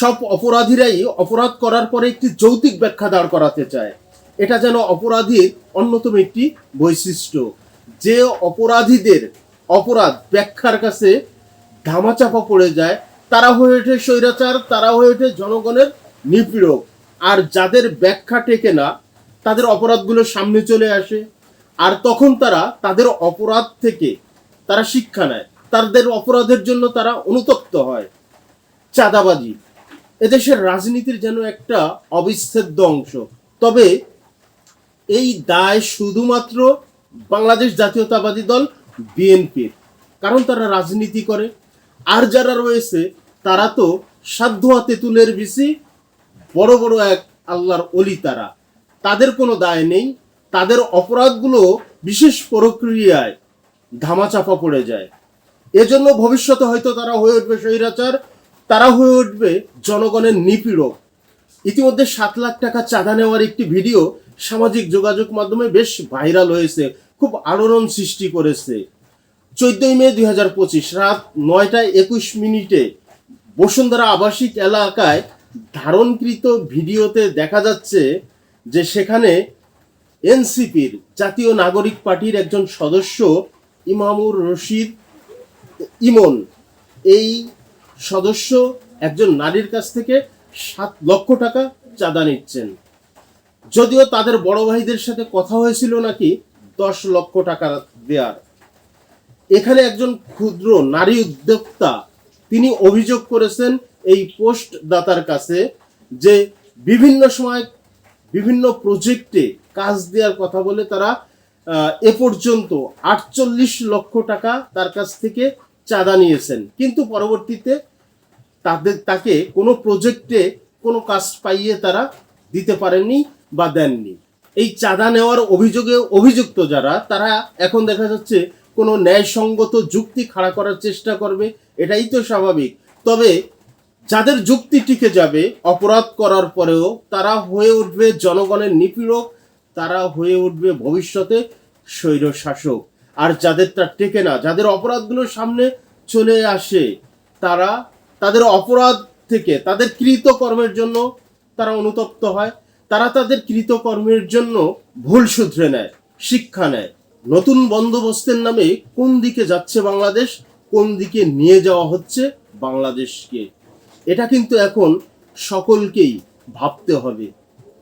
সব অপরাধীরাই অপরাধ করার পরে একটি যৌতিক ব্যাখ্যা দাঁড় করাতে চায়। এটা যেন অপরাধীর অন্যতম একটি বৈশিষ্ট্য। যে অপরাধীদের অপরাধ ব্যাখ্যার কাছে ধামাচাপা পড়ে যায়, তারা হয়ে ওঠে স্বৈরাচার, তারা হয়ে ওঠে জনগণের নিপীড়ক। আর যাদের ব্যাখ্যা টেকে না, তাদের অপরাধগুলো সামনে চলে আসে। আর তখন তারা তাদের অপরাধ থেকে তারা শিক্ষা নেয়। তাদের অপরাধের জন্য তারা অনুতপ্ত হয়। চাঁদাবাজি। এদেশের রাজনীতির যেন একটা অবিচ্ছেদ্য অংশ। তবে এই দায় শুধুমাত্র বাংলাদেশ জাতীয়তাবাদী দল, বিএনপির। কারণ তারা রাজনীতি করে, আর যারা রয়েছে, তারা তো সাধ্য তেঁতুলের বেশি বড় বড় এক আল্লাহর অলি তারা। তাদের কোনো দায় নেই, তাদের অপরাধগুলো বিশেষ প্রক্রিয়ায় ধামাচাপা পড়ে যায়। এজন্য ভবিষ্যতে হয়তো তারা হয়ে উঠবে স্বৈরাচার তারা হয়ে উঠবে জনগণের নিপীড়ক ইতিমধ্যে সাত লাখ টাকা চাঁদা নেওয়ার একটি ভিডিও সামাজিক যোগাযোগ মাধ্যমে বেশ ভাইরাল হয়েছে, খুব আলোড়ন সৃষ্টি করেছে। চোদ্দই মে দুই হাজার পঁচিশ রাত নয়টা একুশ মিনিটে বসুন্ধরা আবাসিক এলাকায় ধারণকৃত ভিডিওতে দেখা যাচ্ছে যে সেখানে এনসিপির জাতীয় নাগরিক পার্টির একজন সদস্য ইমামুর রশিদ ইমন এই সদস্য একজন নারীর কাছ থেকে সাত লক্ষ টাকা চাঁদা নিচ্ছেন। যদিও তাদের বড় ভাইদের সাথে কথা হয়েছিল নাকি দশ লক্ষ টাকা দেওয়ার এখানে একজন ক্ষুদ্র নারী উদ্যোক্তা তিনি অভিযোগ করেছেন এই পোস্ট দাতার কাছে যে বিভিন্ন সময় বিভিন্ন প্রজেক্টে কাজ দেওয়ার কথা বলে তারা এ পর্যন্ত আটচল্লিশ লক্ষ টাকা তার কাছ থেকে চাঁদা নিয়েছেন। কিন্তু পরবর্তীতে তাদের, তাকে কোনো প্রজেক্টে কোনো কাজ পাইয়ে তারা দিতে পারেননি বা দেননি। এই চাঁদা নেওয়ার অভিযোগে অভিযুক্ত যারা, তারা এখন দেখা যাচ্ছে কোনো ন্যায়সঙ্গত যুক্তি খাড়া করার চেষ্টা করবে, এটাই তো স্বাভাবিক। তবে যাদের যুক্তি টিকে যাবে, অপরাধ করার পরেও তারা হয়ে উঠবে জনগণের নিপীড়ক, তারা হয়ে উঠবে ভবিষ্যতে স্বৈর শাসক আর যাদের যাদেরটা টেকে না, যাদের অপরাধগুলো সামনে চলে আসে, তারা তাদের অপরাধ থেকে, তাদের কৃতকর্মের জন্য তারা অনুতপ্ত হয়। তারা তাদের কৃতকর্মের জন্য ভুল শুধরে নেয়, শিক্ষা নেয়। নতুন বন্দোবস্তের নামে কোন দিকে যাচ্ছে বাংলাদেশ, কোন দিকে নিয়ে যাওয়া হচ্ছে বাংলাদেশকে। এটা কিন্তু এখন সকলকেই ভাবতে হবে।